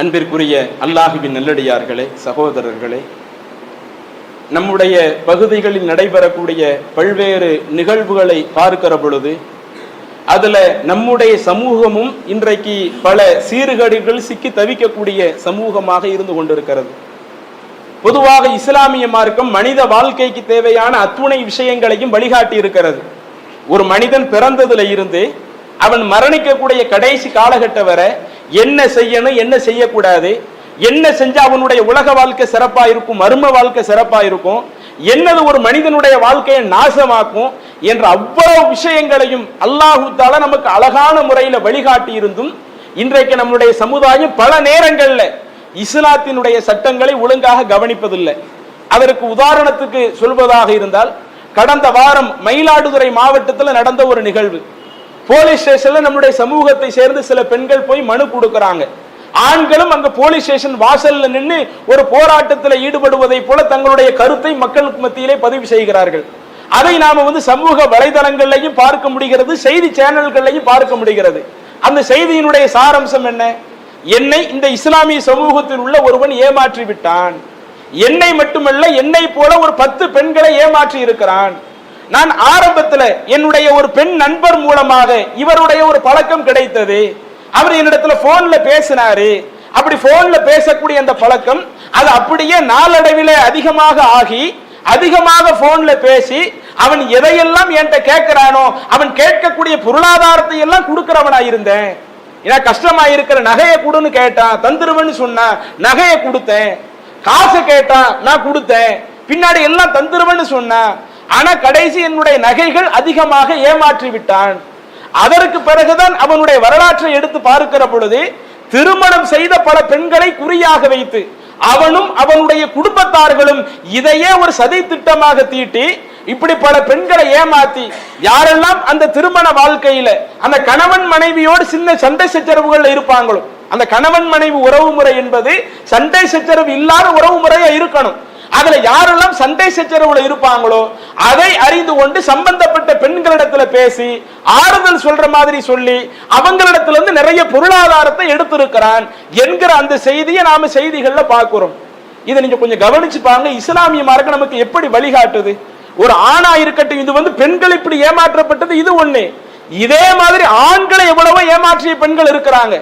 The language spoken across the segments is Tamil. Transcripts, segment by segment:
அன்பிற்குரிய அல்லாஹுவின் நல்லடியார்களே சகோதரர்களே நம்முடைய பகுதிகளில் நடைபெறக்கூடிய பல்வேறு நிகழ்வுகளை பார்க்கிற பொழுது அதுல நம்முடைய சமூகமும் இன்றைக்கு பல சீர்கேடுகள் சிக்கி தவிக்கக்கூடிய சமூகமாக இருந்து கொண்டிருக்கிறது. பொதுவாக இஸ்லாமிய மார்க்கம் மனித வாழ்க்கைக்கு தேவையான அத்துணை விஷயங்களையும் வழிகாட்டி இருக்கிறது. ஒரு மனிதன் பிறந்ததுல இருந்து அவன் மரணிக்கக்கூடிய கடைசி காலகட்டம் வரை என்ன செய்யணும் என்ன செய்யக்கூடாது? என்ன செஞ்சா அவனுடைய உலக வாழ்க்கை சிறப்பா இருக்கும் மர்ம வாழ்க்கை சிறப்பா இருக்கும்? என்னது ஒரு மனிதனுடைய வாழ்க்கையை நாசமாக்கும்? என்ற அவ்வளவு விஷயங்களையும் அல்லாஹு நமக்கு அழகான முறையில வழிகாட்டி இருந்தும் இன்றைக்கு நம்முடைய சமுதாயம் பல நேரங்கள்ல இஸ்லாத்தினுடைய சட்டங்களை ஒழுங்காக கவனிப்பதில்லை. அதற்கு உதாரணத்துக்கு சொல்வதாக இருந்தால் கடந்த வாரம் மயிலாடுதுறை மாவட்டத்தில் நடந்த ஒரு நிகழ்வு. போலீஸ் ஸ்டேஷன்ல நம்முடைய சமூகத்தை சேர்ந்து சில பெண்கள் போய் மனு கொடுக்கறாங்க. ஆண்களும் அங்க போலீஸ் ஸ்டேஷன் வாசல்ல நின்று ஒரு போராட்டத்தில் ஈடுபடுவதை போல தங்களுடைய கருத்தை மக்களுக்கு மத்தியிலே பதிவு செய்கிறார்கள். அதை நாம வந்து சமூக வலைதளங்கள்லையும் பார்க்க முடிகிறது செய்தி சேனல்கள்லையும் பார்க்க முடிகிறது. அந்த செய்தியினுடைய சாரம்சம் என்ன? என்னை இந்த இஸ்லாமிய சமூகத்தில் உள்ள ஒருவன் ஏமாற்றி விட்டான் என்னை மட்டுமல்ல என்னை போல ஒரு பத்து பெண்களை ஏமாற்றி இருக்கிறான். நான் ஆரம்பத்தில் என்னுடைய ஒரு பெண் நண்பர் மூலமாக இவருடைய ஒரு பழக்கம் கிடைத்தது. அவர் என்னிடத்துல போன்ல பேசினாரு. அப்படி போன்ல பேசக்கூடிய அந்த பழக்கம் அது அப்படியே நாளடைவில் அதிகமாக ஆகி அதிகமாக போன்ல பேசி அவன் எதையெல்லாம் என்கிட்ட கேட்கிறானோ அவன் கேட்கக்கூடிய பொருளாதாரத்தை எல்லாம் கொடுக்கிறவனா இருந்தேன். ஏன்னா கஷ்டமா இருக்கிற நகையை கொடுன்னு கேட்டான் தந்துருவன்னு சொன்னான் நகையை கொடுத்தேன். காசு கேட்டான் நான் கொடுத்தேன். பின்னாடி எல்லாம் தந்துருவன்னு சொன்னான் ஆனா கடைசி என்னுடைய நகைகள் அதிகமாக ஏமாற்றி விட்டான் அதற்கு பிறகுதான் அவனுடைய வரலாற்றை எடுத்து பார்க்கிற பொழுது திருமணம் செய்த பல பெண்களை குறியாக வைத்து அவனும் அவனுடைய குடும்பத்தார்களும் இதையே ஒரு சதி திட்டமாக தீட்டி இப்படி பல பெண்களை ஏமாத்தி யாரெல்லாம் அந்த திருமண வாழ்க்கையில அந்த கணவன் மனைவியோடு சின்ன சண்டை சச்சரவுகள் இருப்பாங்களோ அந்த கணவன் மனைவி உறவு முறை என்பது சண்டை சச்சரவு இல்லாத உறவு முறையா இருக்கணும். அதுல யாரெல்லாம் சண்டை சச்சரவுல இருப்பாங்களோ அதை அறிந்து கொண்டு சம்பந்தப்பட்ட பெண்களிடத்துல பேசி ஆறுதல் சொல்ற மாதிரி சொல்லி அவங்களிடத்துல இருந்து நிறைய பொருளாதாரத்தை எடுத்திருக்கிறான் என்கிற அந்த செய்தியை நாம செய்திகள்ல பார்க்கிறோம். இதை நீங்க கொஞ்சம் கவனிச்சு பாருங்க. இஸ்லாமிய மார்க்க நமக்கு எப்படி வழிகாட்டுது? ஒரு ஆணா இருக்கட்டும் இது வந்து பெண்கள் இப்படி ஏமாற்றப்பட்டது இது ஒண்ணு. இதே மாதிரி ஆண்களை எவ்வளவோ ஏமாற்றிய பெண்கள் இருக்கிறாங்க.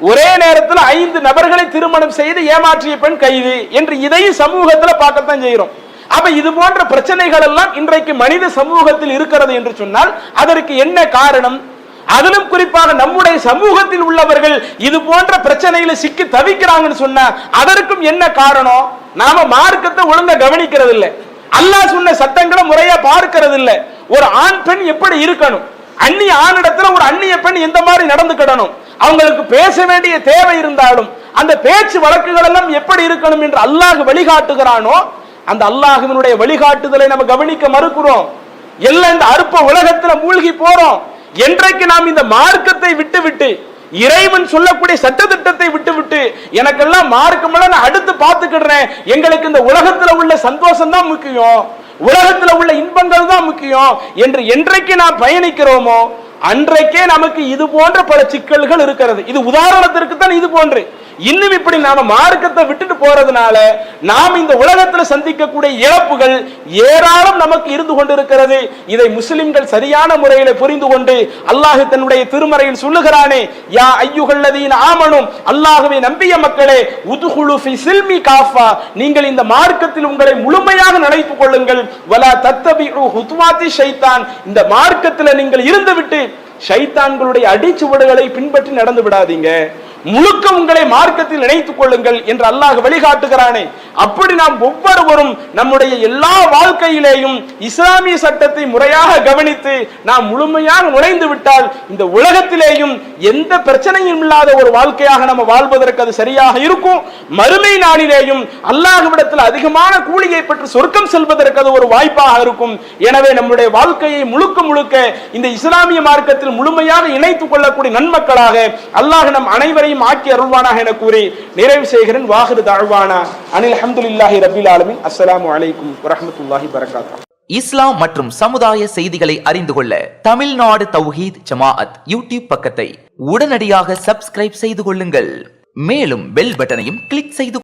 ஒரே நேரத்தில் ஐந்து நபர்களை திருமணம் செய்து ஏமாற்றிய பெண் கைது என்று இதையும் சமூகத்தில் பார்க்கத்தான் செய்கிறோம். அப்ப இது போன்ற பிரச்சனைகள் எல்லாம் இன்றைக்கு மனித சமூகத்தில் இருக்கிறது என்று சொன்னால் அதற்கு என்ன காரணம்? அதிலும் குறிப்பாக நம்முடைய சமூகத்தில் உள்ளவர்கள் இது போன்ற பிரச்சனையில சிக்கி தவிக்கிறாங்கன்னு சொன்னா அதற்கும் என்ன காரணம்? நாம மார்க்கத்தை ஒழுங்கா கவனிக்கிறது இல்லை அல்லாஹ் சொன்ன சட்டங்களை முறையா பார்க்கிறது இல்லை ஒரு ஆண் பெண் எப்படி இருக்கணும்? அந்நிய ஆணிடத்துல ஒரு அந்நிய பெண் எந்த மாதிரி நடந்துக்கிடணும் அவங்களுக்கு பேச வேண்டிய தேவை இருந்தாலும் அந்த பேச்சு வழக்குகள் எல்லாம் எப்படி இருக்கணும் என்று அல்லாஹ் வழிகாட்டுகிறானோ அந்த அல்லாஹுவினுடைய வழிகாட்டுதலை நம்ம கவனிக்க மறுக்கிறோம். எல்லாம் இந்த அற்ப உலகத்துல மூழ்கி போறோம். என்றைக்கு நாம் இந்த மார்க்கத்தை விட்டு விட்டு இறைவன் சொல்லக்கூடிய சட்டத்திட்டத்தை விட்டு விட்டு எனக்கெல்லாம் மார்க்கமெல்லாம் நான் அடுத்து பார்த்துக்கிடுறேன். எங்களுக்கு இந்த உலகத்துல உள்ள சந்தோஷம் தான் முக்கியம். உலகத்துல உள்ள இன்பங்கள் தான் முக்கியம். என்று என்றைக்கு நாம் பயணிக்கிறோமோ அன்றைக்கே நமக்கு இது போன்ற பல சிக்கல்கள் இருக்கிறது. இது உதாரணத்திற்கு தான் இது போன்று. இன்னும் இப்படி நாம மார்க்கத்தை விட்டுட்டு போறதுனால நாம் இந்த உலகத்துல சந்திக்கக்கூடிய இழப்புகள் ஏராளம் நமக்கு இருந்து கொண்டிருக்கிறது. இதை முஸ்லிம்கள் சரியான முறையில புரிந்து கொண்டு அல்லாஹ் தன்னுடைய திருமறையில் சொல்லுகிறானே யா ஐயுகல்லதீன ஆமனும் அல்லாஹுவை நம்பிய மக்களே உதுகுழு சில்மி காஃபா. நீங்கள் இந்த மார்க்கத்தில் உங்களை முழுமையாக நினைத்துக் கொள்ளுங்கள். வலா தத்தபி ஹுத்வாத்தி ஷைத்தான். இந்த மார்க்கத்தில் நீங்கள் இருந்துவிட்டு ஷைத்தான்களுடைய அடிச்சுவடுகளை பின்பற்றி நடந்து விடாதீங்க. முழுக்க உங்களை மார்க்க மார்க்கத்தில் இணைத்துக் கொள்ளுங்கள் என்று அல்லாஹ் வழிகாட்டுகிறானே. அப்படி நாம் ஒவ்வொருவரும் நம்முடைய எல்லா வாழ்க்கையிலேயும் இஸ்லாமிய சட்டத்தை முறையாக கவனித்து நாம் முழுமையாக நுழைந்து விட்டால் இந்த உலகத்திலேயும் எந்த பிரச்சனையும் இல்லாத ஒரு வாழ்க்கையாக நம்ம வாழ்வதற்கு அது சரியாக இருக்கும். மறுமை நாளிலேயும் அல்லாஹ்விடத்தில் அதிகமான கூலியை பெற்று சொர்க்கம் செல்வதற்கு அது ஒரு வாய்ப்பாக இருக்கும். எனவே நம்முடைய வாழ்க்கையை முழுக்க முழுக்க இந்த இஸ்லாமிய மார்க்கத்தில் முழுமையாக இணைத்துக் கொள்ளக்கூடிய நன்மக்களாக அல்லாஹ் நம் அனைவரையும் ஆக்கி அருள்வானாக என கூறி நிறைவு செய்கிறேன். வாஹிரு தாழ்வானா அனில் அஹமதுல்லாஹி ரபில் ஆலமின். அஸ்லாம் வலைக்கும் வரமத்துல்லாஹி வரகாத்தா இஸ்லாம் மற்றும் சமுதாய செய்திகளை அறிந்து கொள்ள தமிழ்நாடு தௌஹீத் ஜமாஅத் யூடியூப் பக்கத்தை உடனடியாக சப்ஸ்கிரைப் செய்து கொள்ளுங்கள். மேலும் பெல் பட்டனையும் கிளிக் செய்து